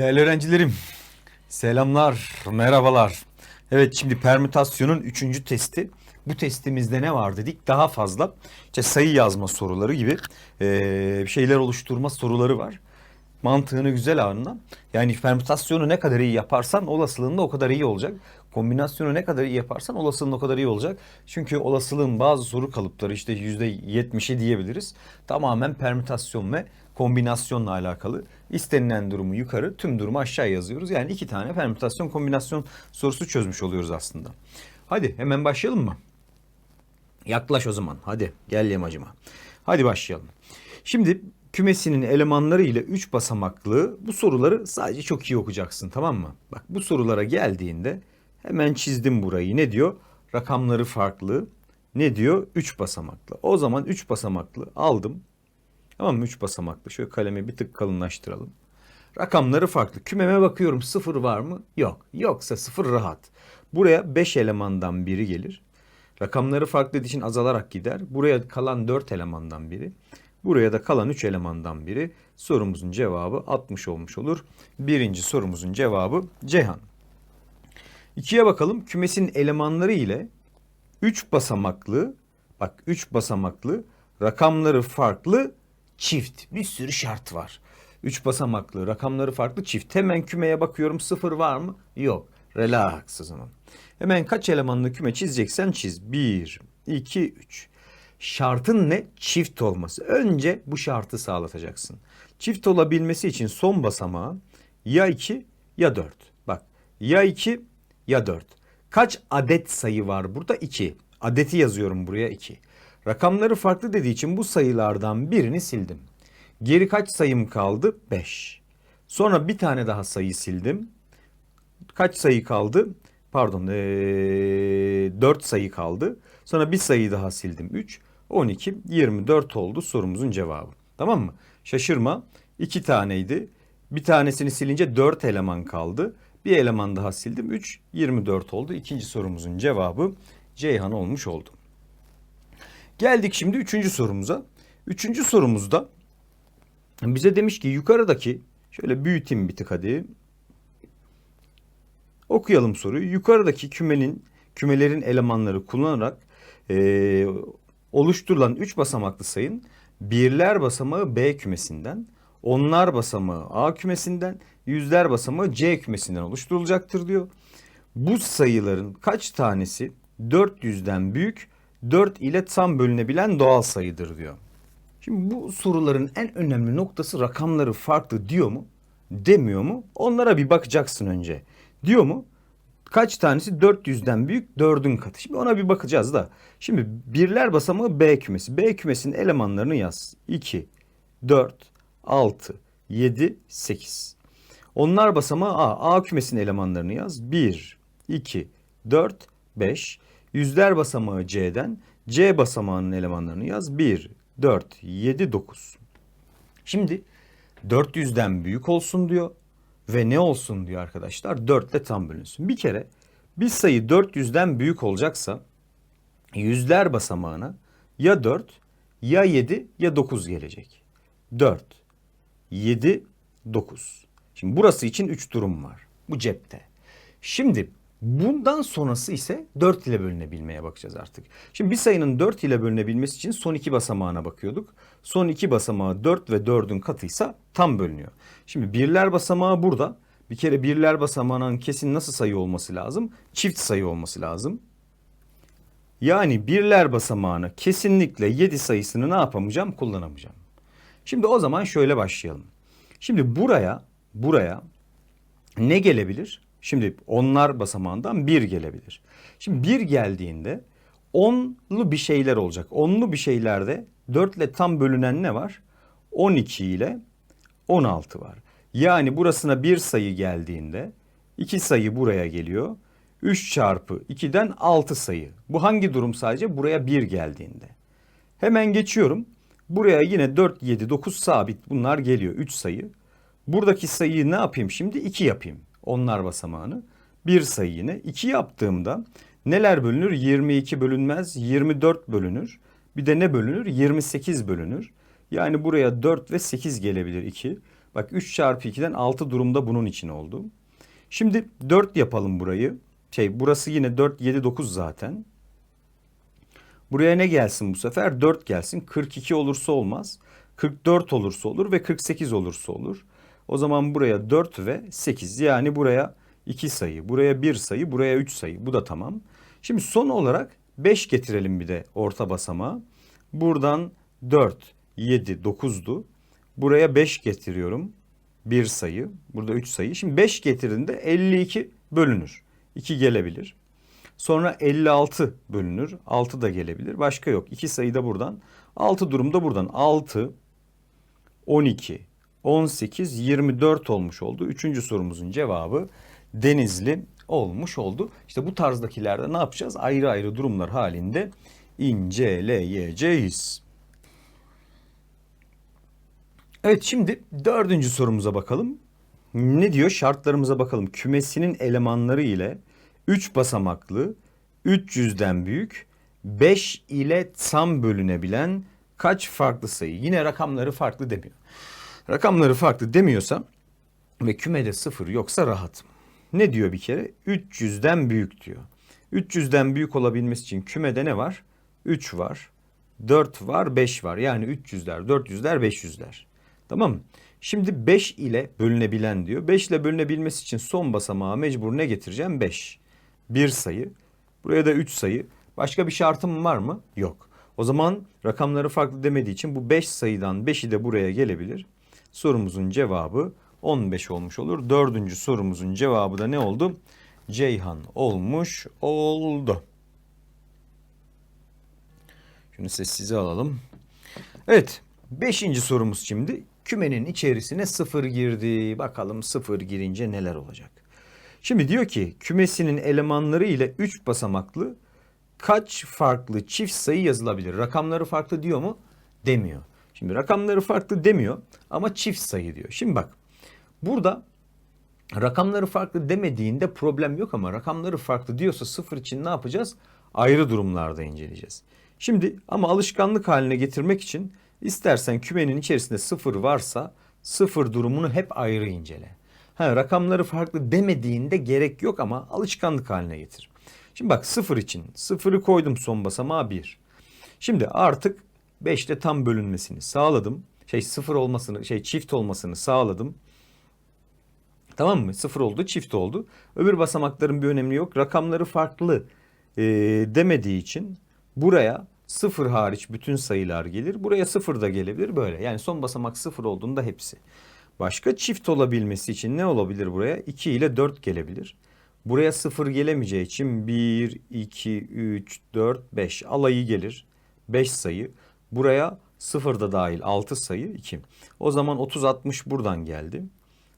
Değerli öğrencilerim, selamlar, merhabalar. Evet şimdi permütasyonun üçüncü testi. Bu testimizde ne var dedik? Daha fazla işte sayı yazma soruları gibi eee, şeyler oluşturma soruları var. Mantığını güzel anla. Yani permütasyonu ne kadar iyi yaparsan olasılığında o kadar iyi olacak. Kombinasyonu ne kadar iyi yaparsan olasılığın o kadar iyi olacak. Çünkü olasılığın bazı soru kalıpları işte %70'i diyebiliriz. Tamamen permütasyon ve kombinasyonla alakalı. İstenilen durumu yukarı, tüm durumu aşağı yazıyoruz. Yani iki tane permütasyon kombinasyon sorusu çözmüş oluyoruz aslında. Hadi hemen başlayalım mı? Yaklaş o zaman. Hadi gel yamacıma. Hadi başlayalım. Şimdi kümesinin elemanları ile 3 basamaklı bu soruları sadece çok iyi okuyacaksın tamam mı? Bak bu sorulara geldiğinde hemen çizdim burayı. Ne diyor? Rakamları farklı. Ne diyor? 3 basamaklı. O zaman 3 basamaklı aldım. Tamam mı? 3 basamaklı. Şöyle kalemi bir tık kalınlaştıralım. Rakamları farklı. Kümeme bakıyorum sıfır var mı? Yok. Yoksa sıfır rahat. Buraya 5 elemandan biri gelir. Rakamları farklı dediği için azalarak gider. Buraya kalan 4 elemandan biri. Buraya da kalan 3 elemandan biri. Sorumuzun cevabı 60 olmuş olur. Birinci sorumuzun cevabı Ceyhan. İkiye bakalım. Kümesin elemanları ile 3 basamaklı bak 3 basamaklı rakamları farklı çift. Bir sürü şart var. 3 basamaklı rakamları farklı çift. Hemen kümeye bakıyorum sıfır var mı? Yok. Relax o zaman. Hemen kaç elemanlı küme çizeceksen çiz. 1, 2, 3. Şartın ne? Çift olması. Önce bu şartı sağlatacaksın. Çift olabilmesi için son basamağı ya 2 ya 4. Bak ya 2 ya 4. Kaç adet sayı var burada? 2. Adeti yazıyorum buraya 2. Rakamları farklı dediği için bu sayılardan birini sildim. Geri kaç sayım kaldı? 5. Sonra bir tane daha sayı sildim. Kaç sayı kaldı? Pardon, ee, 4 sayı kaldı. Sonra bir sayı daha sildim. 3, 12, 24 oldu sorumuzun cevabı. Tamam mı? Şaşırma. 2 taneydi. Bir tanesini silince 4 eleman kaldı. Bir eleman daha sildim. 3, 24 oldu. İkinci sorumuzun cevabı Ceyhan olmuş oldu. Geldik şimdi üçüncü sorumuza. Üçüncü sorumuzda bize demiş ki yukarıdaki şöyle büyüteyim bir tık hadi. Okuyalım soruyu. Yukarıdaki kümenin kümelerin elemanları kullanarak eee, oluşturulan 3 basamaklı sayın birler basamağı B kümesinden, onlar basamağı A kümesinden, yüzler basamağı C kümesinden oluşturulacaktır diyor. Bu sayıların kaç tanesi 400'den büyük 4 ile tam bölünebilen doğal sayıdır diyor. Şimdi bu soruların en önemli noktası rakamları farklı diyor mu? Demiyor mu? Onlara bir bakacaksın önce. Diyor mu? Kaç tanesi 400'den büyük 4'ün katı. Şimdi ona bir bakacağız da. Şimdi birler basamağı B kümesi. B kümesinin elemanlarını yaz. 2, 4, 6, 7, 8. Onlar basamağı A. A kümesinin elemanlarını yaz. 1, 2, 4, 5. Yüzler basamağı C'den. C basamağının elemanlarını yaz. 1, 4, 7, 9. Şimdi 400'den büyük olsun diyor ve ne olsun diyor arkadaşlar 4 ile tam bölünsün. Bir kere bir sayı 400'den büyük olacaksa yüzler basamağına ya 4 ya 7 ya 9 gelecek. 4, 7, 9. Şimdi burası için 3 durum var. Bu cepte. Şimdi bundan sonrası ise 4 ile bölünebilmeye bakacağız artık. Şimdi bir sayının 4 ile bölünebilmesi için son iki basamağına bakıyorduk. Son iki basamağı 4 ve 4'ün katıysa tam bölünüyor. Şimdi birler basamağı burada. Bir kere birler basamağının kesin nasıl sayı olması lazım? Çift sayı olması lazım. Yani birler basamağını kesinlikle 7 sayısını ne yapamayacağım? Kullanamayacağım. Şimdi o zaman şöyle başlayalım. Şimdi buraya, buraya ne gelebilir? Şimdi onlar basamağından 1 gelebilir. Şimdi 1 geldiğinde onlu bir şeyler olacak. Onlu bir şeylerde 4 ile tam bölünen ne var? 12 ile 16 var. Yani burasına bir sayı geldiğinde iki sayı buraya geliyor. 3 çarpı 2'den 6 sayı. Bu hangi durum sadece? Buraya 1 geldiğinde. Hemen geçiyorum. Buraya yine 4, 7, 9 sabit bunlar geliyor. 3 sayı. Buradaki sayıyı ne yapayım şimdi? 2 yapayım. Onlar basamağını. Bir sayı yine. 2 yaptığımda neler bölünür? 22 bölünmez. 24 bölünür. Bir de ne bölünür? 28 bölünür. Yani buraya 4 ve 8 gelebilir 2. Bak 3 çarpı 2'den 6 durumda bunun için oldu. Şimdi 4 yapalım burayı. Şey burası yine 4, 7, 9 zaten. Buraya ne gelsin bu sefer? 4 gelsin. 42 olursa olmaz. 44 olursa olur ve 48 olursa olur. O zaman buraya 4 ve 8 yani buraya 2 sayı, buraya 1 sayı, buraya 3 sayı. Bu da tamam. Şimdi son olarak 5 getirelim bir de orta basamağa. Buradan 4, 7, 9'du. Buraya 5 getiriyorum. 1 sayı. Burada 3 sayı. Şimdi 5 getirdiğinde 52 bölünür. 2 gelebilir. Sonra 56 bölünür. 6 da gelebilir. Başka yok. 2 sayı da buradan. 6 durumda buradan. 6, 12, 18, 24 olmuş oldu. Üçüncü sorumuzun cevabı Denizli olmuş oldu. İşte bu tarzdakilerde ne yapacağız? Ayrı ayrı durumlar halinde inceleyeceğiz. Evet şimdi dördüncü sorumuza bakalım. Ne diyor? Şartlarımıza bakalım. Kümesinin elemanları ile 3 basamaklı, 300'den büyük, 5 ile tam bölünebilen kaç farklı sayı? Yine rakamları farklı demiyor. Rakamları farklı demiyorsa ve kümede sıfır yoksa rahatım. Ne diyor bir kere? 300'den büyük diyor. 300'den büyük olabilmesi için kümede ne var? 3 var, 4 var, 5 var. Yani 300'ler, 400'ler, 500'ler. Tamam mı? Şimdi 5 ile bölünebilen diyor. 5 ile bölünebilmesi için son basamağa mecbur ne getireceğim? 5. Bir sayı. Buraya da 3 sayı. Başka bir şartım var mı? Yok. O zaman rakamları farklı demediği için bu 5 sayıdan 5'i de buraya gelebilir. Sorumuzun cevabı 15 olmuş olur. Dördüncü sorumuzun cevabı da ne oldu? Ceyhan olmuş oldu. Şunu sessize alalım. Evet. Beşinci sorumuz şimdi. Kümenin içerisine sıfır girdi. Bakalım sıfır girince neler olacak? Şimdi diyor ki kümesinin elemanları ile 3 basamaklı kaç farklı çift sayı yazılabilir? Rakamları farklı diyor mu? Demiyor. Şimdi rakamları farklı demiyor ama çift sayı diyor. Şimdi bak burada rakamları farklı demediğinde problem yok ama rakamları farklı diyorsa sıfır için ne yapacağız? Ayrı durumlarda inceleyeceğiz. Şimdi ama alışkanlık haline getirmek için istersen kümenin içerisinde sıfır varsa sıfır durumunu hep ayrı incele. Ha, rakamları farklı demediğinde gerek yok ama alışkanlık haline getir. Şimdi bak sıfır için sıfırı koydum son basamağa bir. Şimdi artık 5 ile tam bölünmesini sağladım. Şey sıfır olmasını şey çift olmasını sağladım. Tamam mı? Sıfır oldu çift oldu. Öbür basamakların bir önemi yok. Rakamları farklı e, demediği için buraya sıfır hariç bütün sayılar gelir. Buraya sıfır da gelebilir böyle. Yani son basamak sıfır olduğunda hepsi. Başka çift olabilmesi için ne olabilir buraya? 2 ile 4 gelebilir. Buraya 0 gelemeyeceği için 1, 2, 3, 4, 5 alayı gelir. 5 sayı. Buraya 0 da dahil 6 sayı 2. O zaman 30, 60 buradan geldi.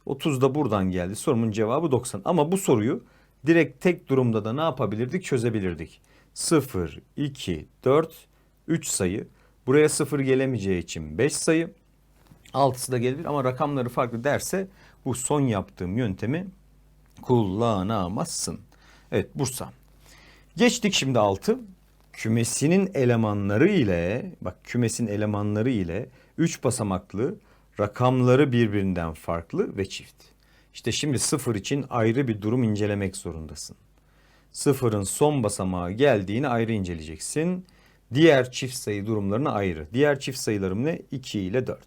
30 da buradan geldi. Sorumun cevabı 90. Ama bu soruyu direkt tek durumda da ne yapabilirdik? Çözebilirdik. 0, 2, 4, 3 sayı. Buraya 0 gelemeyeceği için 5 sayı. 6'sı da gelebilir ama rakamları farklı derse bu son yaptığım yöntemi kullanamazsın. Evet Bursa. Geçtik şimdi 6. Kümesinin elemanları ile bak kümesin elemanları ile 3 basamaklı rakamları birbirinden farklı ve çift. İşte şimdi sıfır için ayrı bir durum incelemek zorundasın. Sıfırın son basamağı geldiğini ayrı inceleyeceksin. Diğer çift sayı durumlarını ayrı. Diğer çift sayılarım ne? 2 ile 4.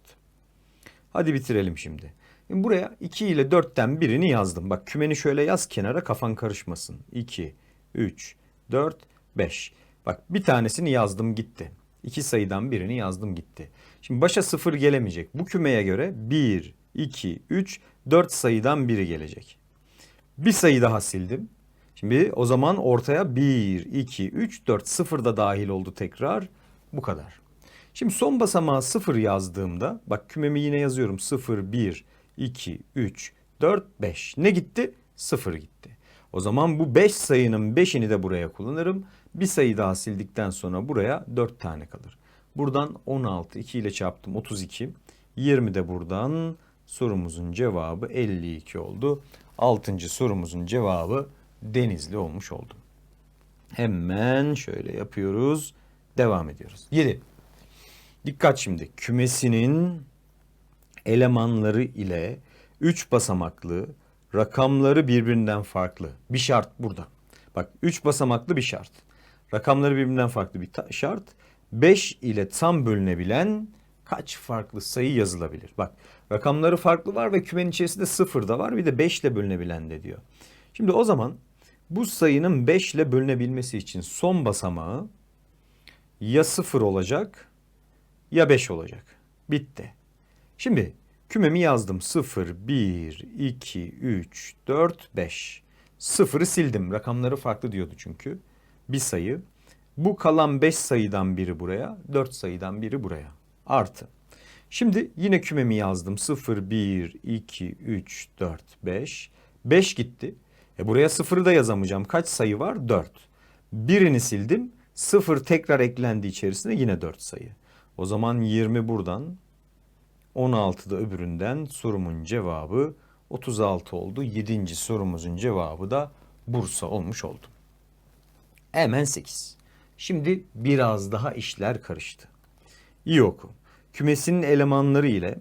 Hadi bitirelim. Şimdi buraya 2 ile 4'ten birini yazdım. Bak kümeni şöyle yaz kenara kafan karışmasın. 2, 3, 4, 5. Bak bir tanesini yazdım gitti. İki sayıdan birini yazdım gitti. Şimdi başa sıfır gelemeyecek. Bu kümeye göre 1, 2, 3, 4 sayıdan biri gelecek. Bir sayı daha sildim. Şimdi o zaman ortaya 1, 2, 3, 4 sıfır da dahil oldu tekrar. Bu kadar. Şimdi son basamağa 0 yazdığımda bak kümemi yine yazıyorum 0, 1, 2, 3, 4, 5. Ne gitti? 0 gitti. O zaman bu 5 sayının 5'ini de buraya kullanırım. Bir sayı daha sildikten sonra buraya 4 tane kalır. Buradan 16, 2 ile çarptım 32. 20 de buradan sorumuzun cevabı 52 oldu. 6. sorumuzun cevabı Denizli olmuş oldu. Hemen şöyle yapıyoruz. Devam ediyoruz. 7. Dikkat şimdi. Kümesinin elemanları ile 3 basamaklı rakamları birbirinden farklı. Bir şart burada. Bak 3 basamaklı bir şart. Rakamları birbirinden farklı bir şart. 5 ile tam bölünebilen kaç farklı sayı yazılabilir? Bak rakamları farklı var ve kümenin içerisinde 0 da var bir de 5 ile bölünebilen de diyor. Şimdi o zaman bu sayının 5 ile bölünebilmesi için son basamağı ya 0 olacak ya 5 olacak. Bitti. Şimdi kümemi yazdım. 0, 1, 2, 3, 4, 5. Sıfırı sildim. Rakamları farklı diyordu çünkü. Bir sayı. Bu kalan 5 sayıdan biri buraya, 4 sayıdan biri buraya. Artı. Şimdi yine kümemi yazdım. 0, 1, 2, 3, 4, 5. 5 gitti. E buraya sıfırı da yazamayacağım. Kaç sayı var? 4. Birini sildim. Sıfır tekrar eklendi içerisine yine 4 sayı. O zaman 20 buradan, 16 da öbüründen sorumun cevabı 36 oldu. 7. sorumuzun cevabı da Bursa olmuş oldu. Hemen 8. Şimdi biraz daha işler karıştı. İyi oku. Kümesinin elemanları ile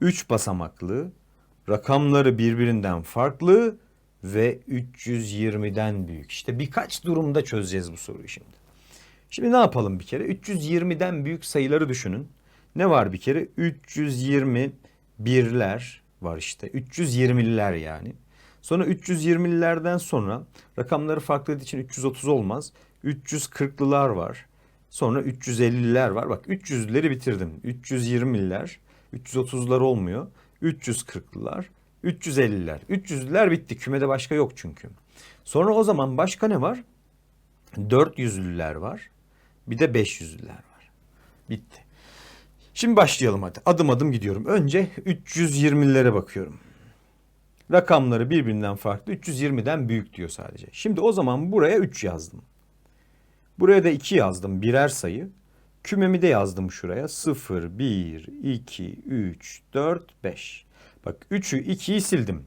3 basamaklı, rakamları birbirinden farklı ve 320'den büyük. İşte birkaç durumda çözeceğiz bu soruyu şimdi. Şimdi ne yapalım bir kere? 320'den büyük sayıları düşünün. Ne var bir kere? 320 birler var işte. 320'liler yani. Sonra 320'lilerden sonra rakamları farklı için 330 olmaz. 340'lılar var. Sonra 350'liler var. Bak 300'leri bitirdim. 320'liler, 330'lar olmuyor. 340'lılar, 350'ler. 300'lüler bitti. Kümede başka yok çünkü. Sonra o zaman başka ne var? 400'lüler var. Bir de 500'lüler var. Bitti. Şimdi başlayalım hadi. Adım adım gidiyorum. Önce 320'lere bakıyorum. Rakamları birbirinden farklı. 320'den büyük diyor sadece. Şimdi o zaman buraya 3 yazdım. Buraya da 2 yazdım. Birer sayı. Kümemi de yazdım şuraya. 0, 1, 2, 3, 4, 5. Bak 3'ü 2'yi sildim.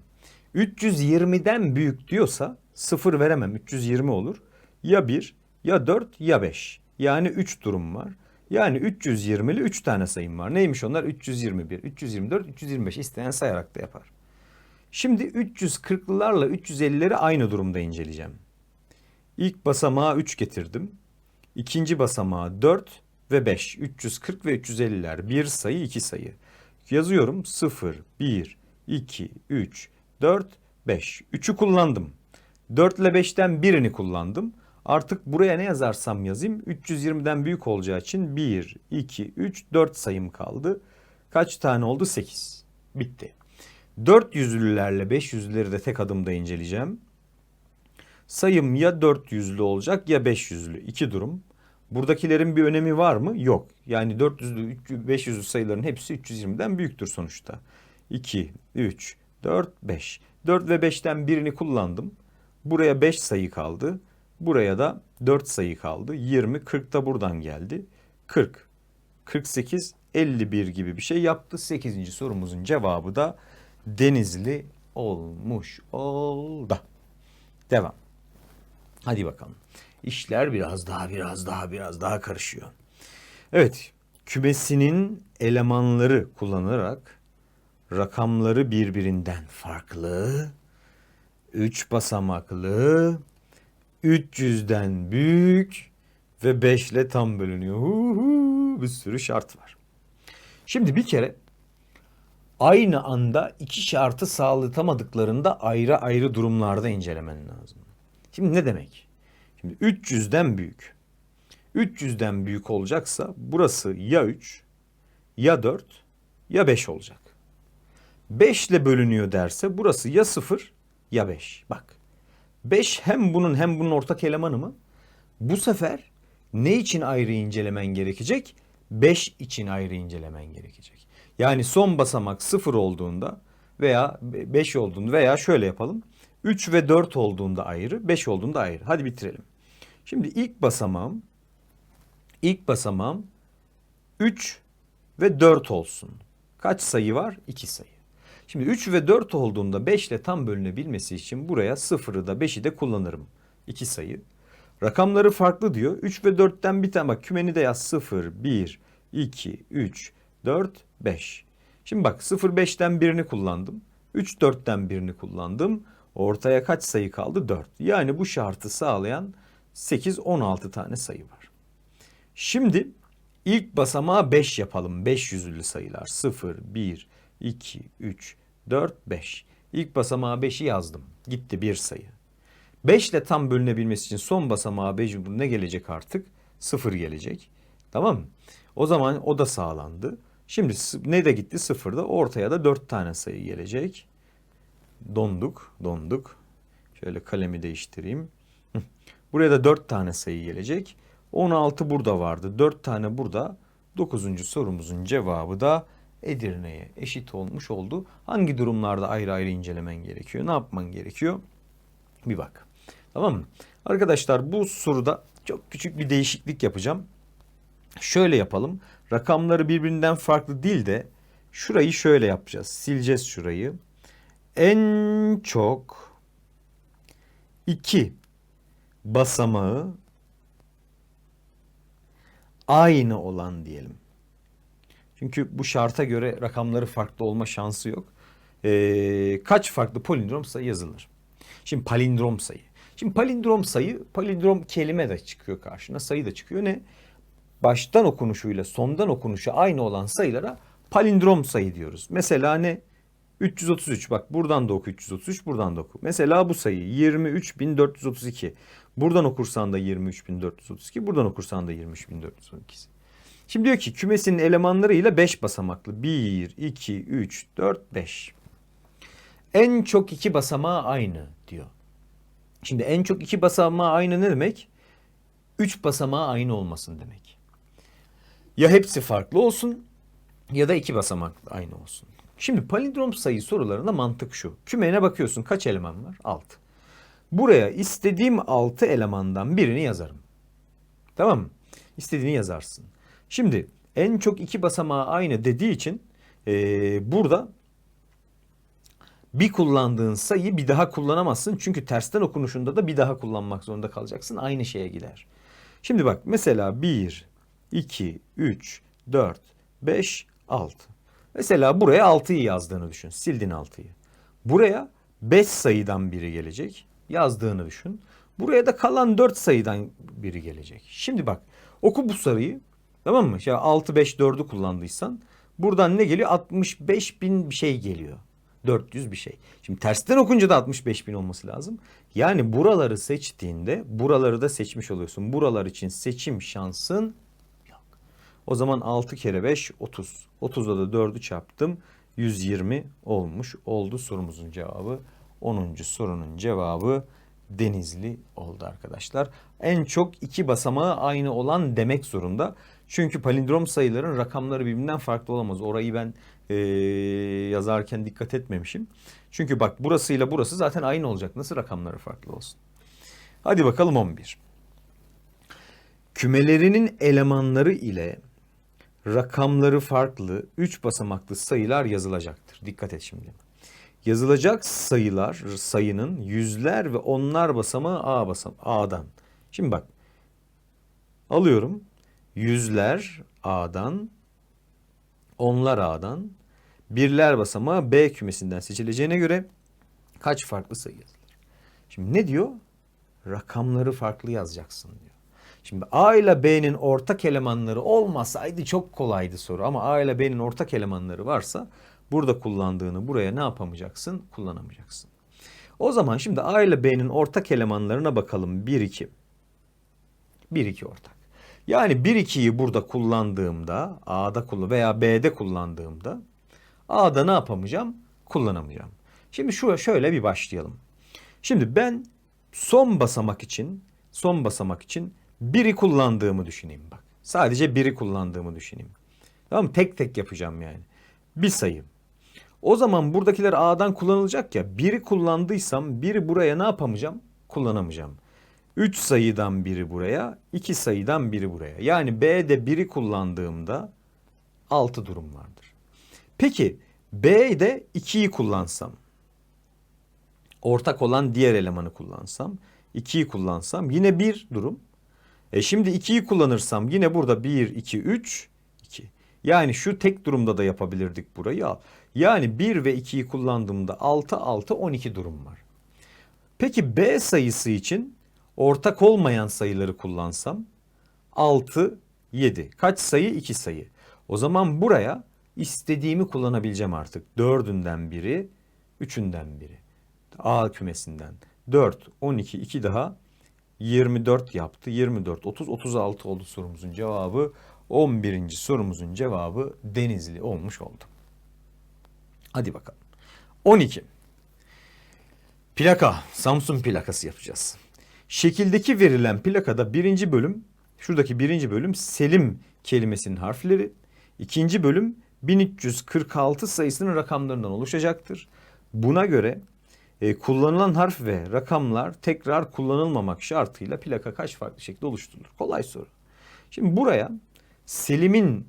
320'den büyük diyorsa 0 veremem. 320 olur. Ya 1, ya 4, ya 5. Yani 3 durum var. Yani 320'li 3 tane sayım var. Neymiş onlar? 321, 324, 325. İsteyen sayarak da yapar. Şimdi 340'lılarla 350'leri aynı durumda inceleyeceğim. İlk basamağa 3 getirdim. İkinci basamağa 4 ve 5. 340 ve 350'ler. Bir sayı iki sayı. Yazıyorum 0, 1, 2, 3, 4, 5. 3'ü kullandım. 4 ile 5'ten birini kullandım. Artık buraya ne yazarsam yazayım 320'den büyük olacağı için 1, 2, 3, 4 sayım kaldı. Kaç tane oldu? 8. Bitti. 400'lülerle 500'lüleri de tek adımda inceleyeceğim. Sayım ya 400'lü olacak ya 500'lü. İki durum. Buradakilerin bir önemi var mı? Yok. Yani 400'lü, 500'lü sayıların hepsi 320'den büyüktür sonuçta. 2, 3, 4, 5. 4 ve 5'ten birini kullandım. Buraya 5 sayı kaldı. Buraya da 4 sayı kaldı. 20, 40 da buradan geldi. 40, 48, 51 gibi bir şey yaptı. 8. sorumuzun cevabı da Denizli olmuş oldu. Devam. Hadi bakalım. İşler biraz daha biraz daha biraz daha karışıyor. Evet, kümesinin elemanları kullanarak rakamları birbirinden farklı, 3 basamaklı, 300'den büyük ve 5 ile tam bölünüyor. Hu hu, bir sürü şart var. Şimdi bir kere aynı anda iki şartı sağlatamadıklarında ayrı ayrı durumlarda incelemen lazım. Şimdi ne demek? Şimdi 300'den büyük. 300'den büyük olacaksa burası ya 3 ya 4 ya 5 olacak. 5 ile bölünüyor derse burası ya 0 ya 5. Bak 5 hem bunun hem bunun ortak elemanı mı? Bu sefer ne için ayrı incelemen gerekecek? 5 için ayrı incelemen gerekecek. Yani son basamak 0 olduğunda veya 5 olduğunda veya şöyle yapalım. 3 ve 4 olduğunda ayrı, 5 olduğunda ayrı. Hadi bitirelim. Şimdi ilk basamağım ilk basamağım 3 ve 4 olsun. Kaç sayı var? 2 sayı. Şimdi 3 ve 4 olduğunda 5 ile tam bölünebilmesi için buraya 0'ı da 5'i de kullanırım. 2 sayı. Rakamları farklı diyor. 3 ve 4'ten bir tane bak kümeni de yaz 0, 1, 2, 3, 4, 5. Şimdi bak 0,5'ten birini kullandım. 3, 4'ten birini kullandım. Ortaya kaç sayı kaldı? 4. Yani bu şartı sağlayan 8, 16 tane sayı var. Şimdi ilk basamağı 5 yapalım. 5 yüzlü sayılar. 0, 1, 2, 3, 4, 5. İlk basamağı 5'i yazdım. Gitti bir sayı. 5 ile tam bölünebilmesi için son basamağa mecbur ne gelecek artık? 0 gelecek. Tamam mı? O zaman o da sağlandı. Şimdi ne de gitti? 0 da ortaya da 4 tane sayı gelecek. Donduk, donduk. Şöyle kalemi değiştireyim. Buraya da 4 tane sayı gelecek. 16 burada vardı. 4 tane burada. 9. sorumuzun cevabı da Edirne'ye eşit olmuş oldu. Hangi durumlarda ayrı ayrı incelemen gerekiyor? Ne yapman gerekiyor? Bir bak. Tamam mı? Arkadaşlar bu soruda çok küçük bir değişiklik yapacağım. Şöyle yapalım. Rakamları birbirinden farklı değil de şurayı şöyle yapacağız. Sileceğiz şurayı. En çok iki basamağı aynı olan diyelim. Çünkü bu şarta göre rakamları farklı olma şansı yok. Ee, kaç farklı palindrom sayı yazılır? Şimdi palindrom sayı. Şimdi palindrom sayı, palindrom kelime de çıkıyor karşına, sayı da çıkıyor. Ne? Baştan okunuşuyla sondan okunuşu aynı olan sayılara palindrom sayı diyoruz. Mesela ne? 333 bak buradan da oku 333 buradan da oku. Mesela bu sayı 23432. Buradan okursan da 23432 buradan okursan da 23432. Şimdi diyor ki kümesinin elemanlarıyla 5 basamaklı. 1, 2, 3, 4, 5. En çok iki basamağı aynı diyor. Şimdi en çok iki basamağı aynı ne demek? 3 basamağı aynı olmasın demek. Ya hepsi farklı olsun ya da iki basamaklı aynı olsun. Şimdi palindrom sayı sorularında mantık şu. Kümene bakıyorsun kaç eleman var? 6. Buraya istediğim 6 elemandan birini yazarım. Tamam mı? İstediğini yazarsın. Şimdi en çok iki basamağı aynı dediği için eee, burada bir kullandığın sayıyı bir daha kullanamazsın. Çünkü tersten okunuşunda da bir daha kullanmak zorunda kalacaksın. Aynı şeye gider. Şimdi bak mesela 1, 2, 3, 4, 5, 6. Mesela buraya 6'yı yazdığını düşün. Sildin 6'yı. Buraya 5 sayıdan biri gelecek. Yazdığını düşün. Buraya da kalan 4 sayıdan biri gelecek. Şimdi bak oku bu sayıyı. Tamam mı? Ya 6, 5, 4'ü kullandıysan buradan ne geliyor? 65 bin bir şey geliyor. 400 bir şey. Şimdi tersten okunca da 65 bin olması lazım. Yani buraları seçtiğinde buraları da seçmiş oluyorsun. Buralar için seçim şansın. O zaman 6 kere 5 30. 30'da da 4'ü çarptım. 120 olmuş oldu sorumuzun cevabı. 10. sorunun cevabı Denizli oldu arkadaşlar. En çok iki basamağı aynı olan demek zorunda. Çünkü palindrom sayıların rakamları birbirinden farklı olamaz. Orayı ben eee, yazarken dikkat etmemişim. Çünkü bak burasıyla burası zaten aynı olacak. Nasıl rakamları farklı olsun? Hadi bakalım 11. Kümelerinin elemanları ile rakamları farklı 3 basamaklı sayılar yazılacaktır. Dikkat et şimdi. Yazılacak sayılar sayının yüzler ve onlar basamağı A basam A'dan. Şimdi bak. Alıyorum. Yüzler A'dan, onlar A'dan, birler basamağı B kümesinden seçileceğine göre kaç farklı sayı yazılır? Şimdi ne diyor? Rakamları farklı yazacaksın diyor. Şimdi A ile B'nin ortak elemanları olmasaydı çok kolaydı soru ama A ile B'nin ortak elemanları varsa burada kullandığını buraya ne yapamayacaksın? Kullanamayacaksın. O zaman şimdi A ile B'nin ortak elemanlarına bakalım. 1 2. 1 2 ortak. Yani 1 2'yi burada kullandığımda A'da kullan veya B'de kullandığımda A'da ne yapamayacağım? Kullanamayacağım. Şimdi şu şöyle bir başlayalım. Şimdi ben son basamak için son basamak için biri kullandığımı düşüneyim bak. Sadece biri kullandığımı düşüneyim. Tamam? Tek tek yapacağım yani. Bir sayı. O zaman buradakiler A'dan kullanılacak ya. Biri kullandıysam biri buraya ne yapamayacağım? Kullanamayacağım. 3 sayıdan biri buraya, 2 sayıdan biri buraya. Yani B'de biri kullandığımda 6 durum vardır. Peki B'de 2'yi kullansam, ortak olan diğer elemanı kullansam, 2'yi kullansam yine bir durum. E şimdi 2'yi kullanırsam yine burada 1, 2, 3, 2. Yani şu tek durumda da yapabilirdik burayı al. Yani 1 ve 2'yi kullandığımda 6 6 12 durum var. Peki B sayısı için ortak olmayan sayıları kullansam 6 7. Kaç sayı? 2 sayı. O zaman buraya istediğimi kullanabileceğim artık. Dördünden biri, üçünden biri. A kümesinden. 4, 12, 2 daha 24 yaptı. 24, 30, 36 oldu sorumuzun cevabı. 11. sorumuzun cevabı Denizli olmuş oldu. Hadi bakalım. 12. Plaka, Samsun plakası yapacağız. Şekildeki verilen plakada birinci bölüm, şuradaki birinci bölüm Selim kelimesinin harfleri. ikinci bölüm 1346 sayısının rakamlarından oluşacaktır. Buna göre e, kullanılan harf ve rakamlar tekrar kullanılmamak şartıyla plaka kaç farklı şekilde oluşturulur? Kolay soru. Şimdi buraya Selim'in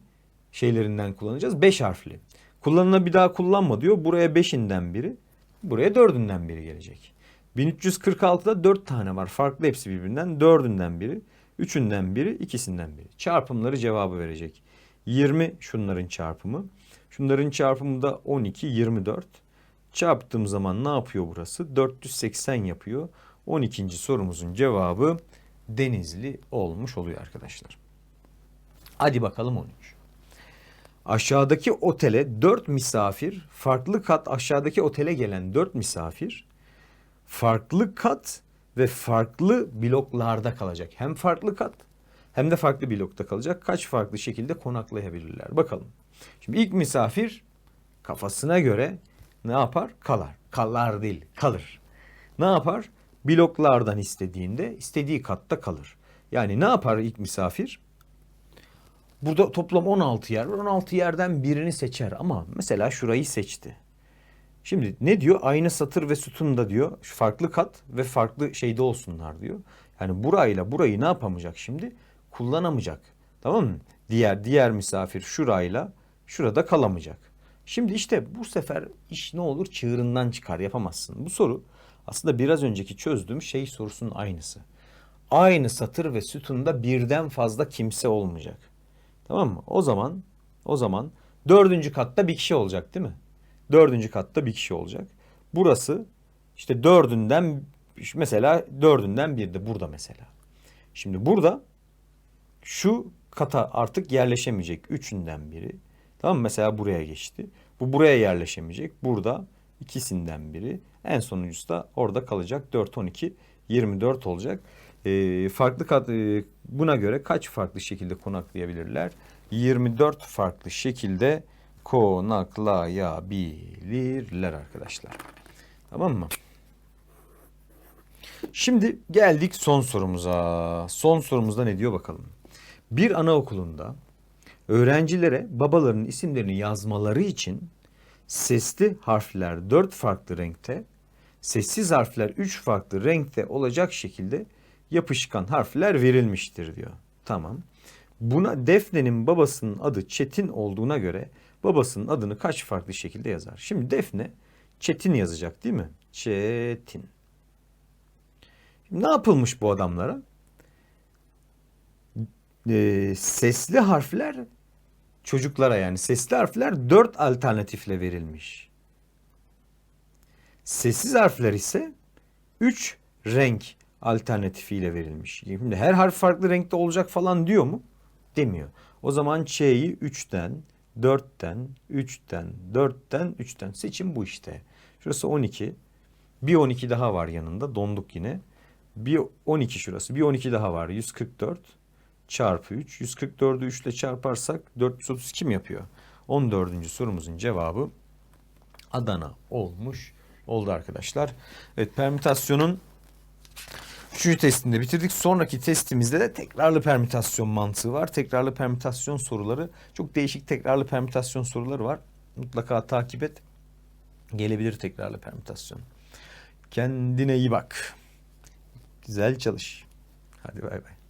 şeylerinden kullanacağız. 5 harfli. Kullanına bir daha kullanma diyor. Buraya 5'inden biri, buraya 4'ünden biri gelecek. 1346'da 4 tane var. Farklı hepsi birbirinden. 4'ünden biri, 3'ünden biri, ikisinden biri. Çarpımları cevabı verecek. 20 şunların çarpımı. Şunların çarpımı da 12, 24. Çarptığım zaman ne yapıyor burası? 480 yapıyor. 12. sorumuzun cevabı Denizli olmuş oluyor arkadaşlar. Hadi bakalım 13. Aşağıdaki otele 4 misafir, farklı kat aşağıdaki otele gelen 4 misafir farklı kat ve farklı bloklarda kalacak. Hem farklı kat hem de farklı blokta kalacak. Kaç farklı şekilde konaklayabilirler? Bakalım. Şimdi ilk misafir kafasına göre ne yapar? Kalar. Kalar değil, kalır. Ne yapar? Bloklardan istediğinde istediği katta kalır. Yani ne yapar ilk misafir? Burada toplam 16 yer var. 16 yerden birini seçer ama mesela şurayı seçti. Şimdi ne diyor? Aynı satır ve sütunda diyor. Farklı kat ve farklı şeyde olsunlar diyor. Yani burayla burayı ne yapamayacak şimdi? Kullanamayacak. Tamam mı? Diğer diğer misafir şurayla şurada kalamayacak. Şimdi işte bu sefer iş ne olur? Çığırından çıkar. Yapamazsın. Bu soru aslında biraz önceki çözdüğüm şey sorusunun aynısı. Aynı satır ve sütunda birden fazla kimse olmayacak. Tamam mı? O zaman o zaman dördüncü katta bir kişi olacak değil mi? Dördüncü katta bir kişi olacak. Burası işte dördünden mesela dördünden bir de burada mesela. Şimdi burada şu kata artık yerleşemeyecek. Üçünden biri. Tamam mı? Mesela buraya geçti. Bu buraya yerleşemeyecek. Burada ikisinden biri. En sonuncusu da orada kalacak. 4, 12, 24 olacak. Ee, farklı kat, e, buna göre kaç farklı şekilde konaklayabilirler? 24 farklı şekilde konaklayabilirler arkadaşlar. Tamam mı? Şimdi geldik son sorumuza. Son sorumuzda ne diyor bakalım. Bir anaokulunda öğrencilere babalarının isimlerini yazmaları için sesli harfler 4 farklı renkte, sessiz harfler 3 farklı renkte olacak şekilde yapışkan harfler verilmiştir diyor. Tamam. Buna Defne'nin babasının adı Çetin olduğuna göre babasının adını kaç farklı şekilde yazar? Şimdi Defne Çetin yazacak değil mi? Çetin. Şimdi ne yapılmış bu adamlara? Ee, sesli harfler çocuklara yani sesli harfler dört alternatifle verilmiş. Sessiz harfler ise üç renk alternatifiyle verilmiş. Şimdi her harf farklı renkte olacak falan diyor mu? Demiyor. O zaman Ç'yi 3'ten, 4'ten, 3'ten, 4'ten, 3'ten seçim bu işte. Şurası 12. Bir 12 daha var yanında. Donduk yine. Bir 12 şurası. Bir 12 daha var. 144 çarpı 3. 144'ü 3 ile çarparsak 432 mi yapıyor? 14. sorumuzun cevabı Adana olmuş oldu arkadaşlar. Evet permütasyonun Üçüncü testinde bitirdik. Sonraki testimizde de tekrarlı permütasyon mantığı var. Tekrarlı permütasyon soruları. Çok değişik tekrarlı permütasyon soruları var. Mutlaka takip et. Gelebilir tekrarlı permütasyon. Kendine iyi bak. Güzel çalış. Hadi bay bay.